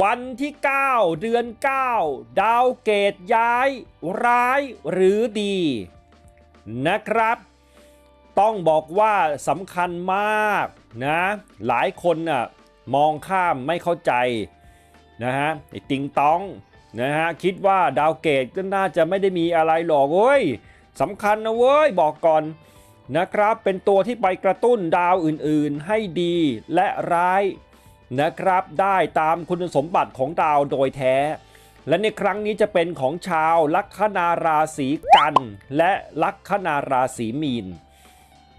วันที่ 9 เดือน 9 ดาวเกตย้าย ร้ายหรือดี นะครับ ต้องบอกว่าสำคัญมากนะ หลายคนน่ะมองข้ามไม่เข้าใจนะฮะไอ้ติงตองนะฮะคิดว่าดาวเกตก็น่าจะไม่ได้มีอะไรหรอกเว้ยสำคัญนะเว้ยบอกก่อนนะครับ เป็นตัวที่ไปกระตุ้นดาวอื่นๆให้ดีและร้าย นะครับได้ตามคุณสมบัติของดาวโดยแท้ และในครั้งนี้จะเป็นของชาวลัคนาราศีกัน และลัคนาราศีมีน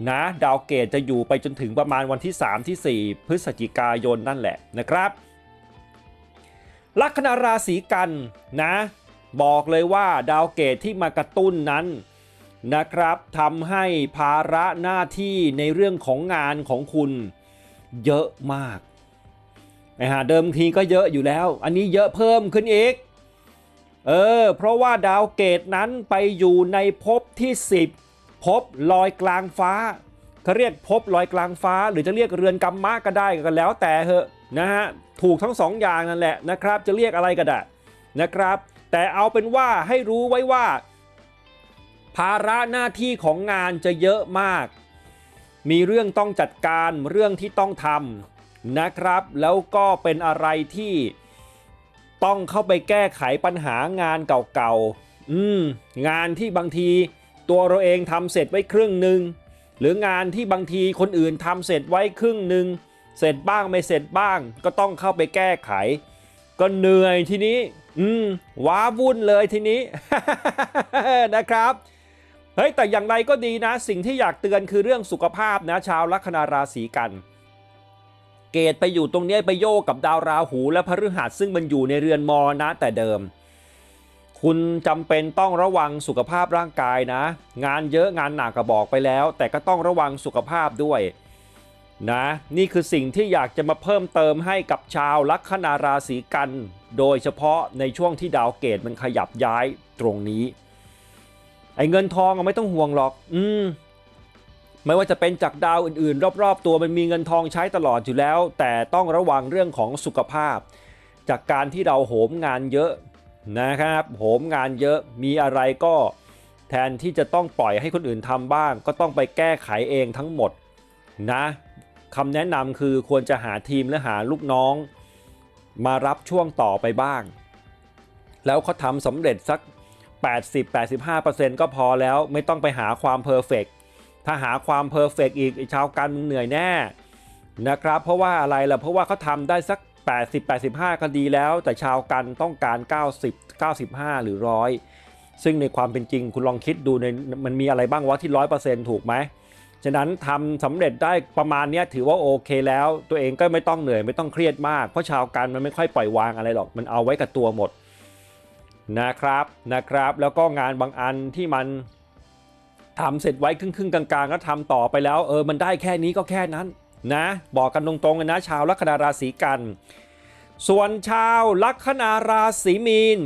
นะดาวเกตจะอยู่ไปจนถึงประมาณวันที่ 3 ที่ 4 พฤศจิกายนนั่นแหละนะครับ ลัคนาราศีกันนะ บอกเลยว่าดาวเกตที่มากระตุ้นนั้นนะครับทำให้ภาระหน้าที่ในเรื่องของงานของคุณเยอะมาก นะฮะเดิมทีก็เยอะอยู่แล้ว อันนี้เยอะเพิ่มขึ้นอีก เออ เพราะว่าดาวเกตนั้นไปอยู่ในภพที่ 10ภพลอยกลางฟ้าเขาเรียกภพลอยกลางฟ้า หรือจะเรียกเรือนกรรมะก็ได้ก็แล้วแต่เหอะนะฮะถูกทั้งสองอย่างนั่นแหละนะครับ จะเรียกอะไรก็ได้นะครับ แต่เอาเป็นว่าให้รู้ไว้ว่า ภาระหน้าที่ของงานจะเยอะมาก มีเรื่องต้องจัดการเรื่องที่ต้องทำ นะครับ แล้วก็เป็นอะไรที่ต้องเข้าไปแก้ไขปัญหางานเก่าๆอืมงานที่บางทีตัวเราเองทำเสร็จไว้ครึ่งหนึ่งหรืองานที่บางทีคนอื่นทำเสร็จไว้ครึ่งหนึ่งเสร็จบ้างไม่เสร็จบ้าง ก็ต้องเข้าไปแก้ไข ก็เหนื่อยทีนี้ อืมว้าวุ่นเลยทีนี้นะครับเฮ้ยแต่อย่างไรก็ดีนะ สิ่งที่อยากเตือนคือเรื่องสุขภาพนะชาวลัคนาราศีกัน เกตไปอยู่ตรงนี้ไปโยกกับดาวราหูและพฤหัสซึ่งมันอยู่ในเรือนมรณะแต่เดิม คุณจำเป็นต้องระวังสุขภาพร่างกายนะ งานเยอะงานหนักก็บอกไปแล้ว แต่ก็ต้องระวังสุขภาพด้วยนะนี่คือสิ่งที่อยากจะมาเพิ่มเติมให้กับชาวลัคนาราศีกัน โดยเฉพาะในช่วงที่ดาวเกตมันขยับย้ายตรงนี้ ไอ้เงินทองไม่ต้องห่วงหรอก อืม ไม่ว่าจะเป็นจากดาวอื่นๆ รอบๆ ตัวมันมีเงินทองใช้ตลอดอยู่แล้ว แต่ต้องระวังเรื่องของสุขภาพ จากการที่เราโหมงานเยอะนะครับโหมงานเยอะมีอะไรก็แทนที่จะต้องปล่อยให้คนอื่นทำบ้าง ก็ต้องไปแก้ไขเองทั้งหมดนะคำแนะนำคือควรจะหาทีมและหาลูกน้อง มารับช่วงต่อไปบ้าง แล้วเขาทำสำเร็จสัก 80-85%ก็พอแล้วไม่ต้องไปหาความเพอร์เฟก ถ้าหาความเพอร์เฟกอีกชาวการมึงเหนื่อยแน่นะครับ เพราะว่าอะไรล่ะเพราะว่าเขาทำได้สัก 80-85ก็ดีแล้ว แต่ชาวกันต้องการ 90 95 หรือ100ซึ่งในความเป็นจริงคุณลองคิดดูในมันมีอะไรบ้างวะที่ 100%ถูกไหมฉะนั้นทำสำเร็จได้ประมาณนี้ถือว่าโอเคแล้ว ตัวเองก็ไม่ต้องเหนื่อยไม่ต้องเครียดมาก เพราะชาวกันมันไม่ค่อยปล่อยวางอะไรหรอก มันเอาไว้กับตัวหมดนะครับนะครับ แล้วก็งานบางอันที่มัน ทำเสร็จไว้ครึ่งๆกลางๆก็ทำต่อไปแล้ว เออมันได้แค่นี้ก็แค่นั้นนะ บอกกันตรงๆเลยนะ ชาวลัคนาราศีกัน ส่วนชาวลัคนาราศีมีน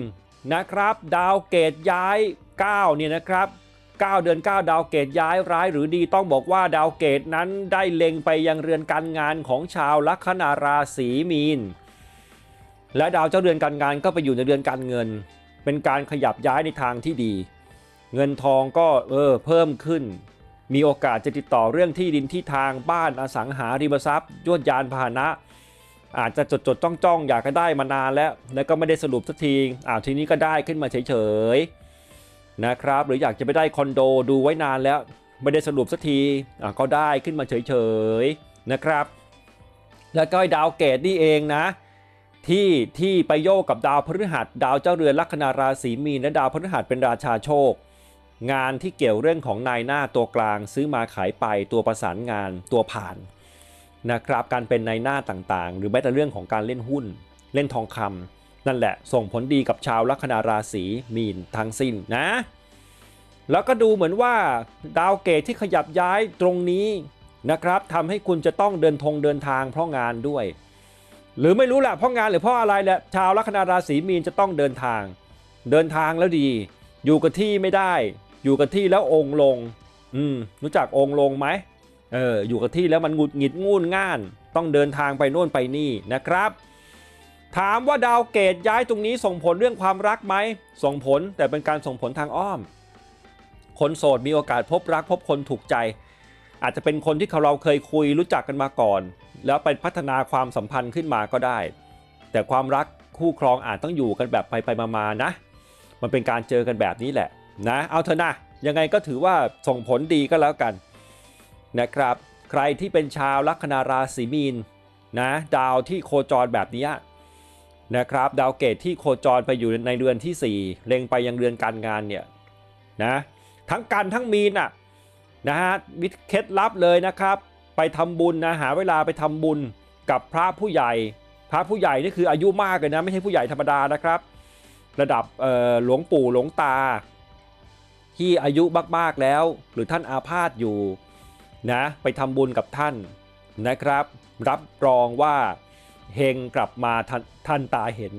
นะครับ ดาวเกตย้าย 9 เนี่ยนะครับ 9 เดือน 9 ดาวเกตย้ายร้ายหรือดีต้องบอกว่าดาวเกตนั้นได้เล็งไปยังเรือนการงานของชาวลัคนาราศีมีน และดาวเจ้าเรือนการงานก็ไปอยู่ในเรือนการเงิน เป็นการขยับย้ายในทางที่ดี เงินทองก็เออเพิ่มขึ้น มีโอกาสจะติดต่อเรื่องที่ดินที่ทางบ้านอสังหาริมทรัพย์ยวดยานพาหนะ อาจจะจดจดจ้องจ้องอยากจะได้มานานแล้ว แล้วก็ไม่ได้สรุปสักทีอ้าวทีนี้ก็ได้ขึ้นมาเฉยๆนะครับ หรืออยากจะไปได้คอนโดดูไว้นานแล้ว ไม่ได้สรุปสักทีอะก็ได้ขึ้นมาเฉยๆนะครับ แล้วก็ดาวเกตนี่เองนะที่ที่ไปโยกกับดาวพฤหัส ดาวเจ้าเรือนลัคนาราศีมีนและดาวพฤหัสเป็นราชาโชค งานที่เกี่ยวเรื่องของนายหน้าตัวกลางซื้อมาขายไปตัวประสานงานตัวผ่านนะครับการเป็นนายหน้าต่างๆ หรือแม้แต่เรื่องของการเล่นหุ้น เล่นทองคำนั่นแหละส่งผลดีกับชาวลัคนาราศีมีนทั้งสิ้นนะ แล้วก็ดูเหมือนว่าดาวเกตที่ขยับย้ายตรงนี้นะครับทำให้คุณจะต้องเดินทงเดินทางเพราะงานด้วย หรือไม่รู้แหละเพราะงานหรือเพราะอะไรแหละชาวลัคนาราศีมีนจะต้องเดินทาง เดินทางแล้วดี อยู่กับที่ไม่ได้ อยู่กับที่แล้วองลง อืมรู้จักองลงไหมเอออยู่กับที่แล้วมันหงุดหงิดงูนง่าน ต้องเดินทางไปโน่นไปนี่นะครับ ถามว่าดาวเกตย้ายตรงนี้ส่งผลเรื่องความรักไหมส่งผลแต่เป็นการส่งผลทางอ้อม คนโสดมีโอกาสพบรักพบคนถูกใจ อาจจะเป็นคนที่เราเคยคุยรู้จักกันมาก่อน แล้วไปพัฒนาความสัมพันธ์ขึ้นมาก็ได้ แต่ความรักคู่ครองอาจต้องอยู่กันแบบไปไปมาๆนะ มันเป็นการเจอกันแบบนี้แหละ นะเอาเถอะนะยังไงก็ถือว่าส่งผลดีก็แล้วกันนะครับ ใครที่เป็นชาวลัคนาราศีมีนนะดาวที่โคจรแบบนี้นะครับ ดาวเกตที่โคจรไปอยู่ในเรือนที่ 4 เล็งไปยังเรือนการงานเนี่ยนะทั้งกันทั้งมีนอะนะฮะมิเคล็ดลับเลยนะครับ ไปทำบุญนะหาเวลาไปทำบุญกับพระผู้ใหญ่ พระผู้ใหญ่นี่คืออายุมากเลยนะไม่ใช่ผู้ใหญ่ธรรมดานะครับ ระดับหลวงปู่หลวงตา ที่อายุมากๆแล้ว หรือท่านอาพาธอยู่นะไปทำบุญกับท่านนะครับ รับรองว่าเฮงกลับมาทันท่านตาเห็น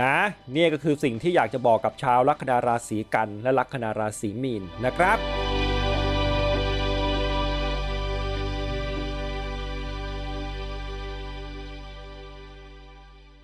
นะเนี่ยก็คือสิ่งที่อยากจะบอกกับชาวลัคนาราศีกันและลัคนาราศีมีนนะครับ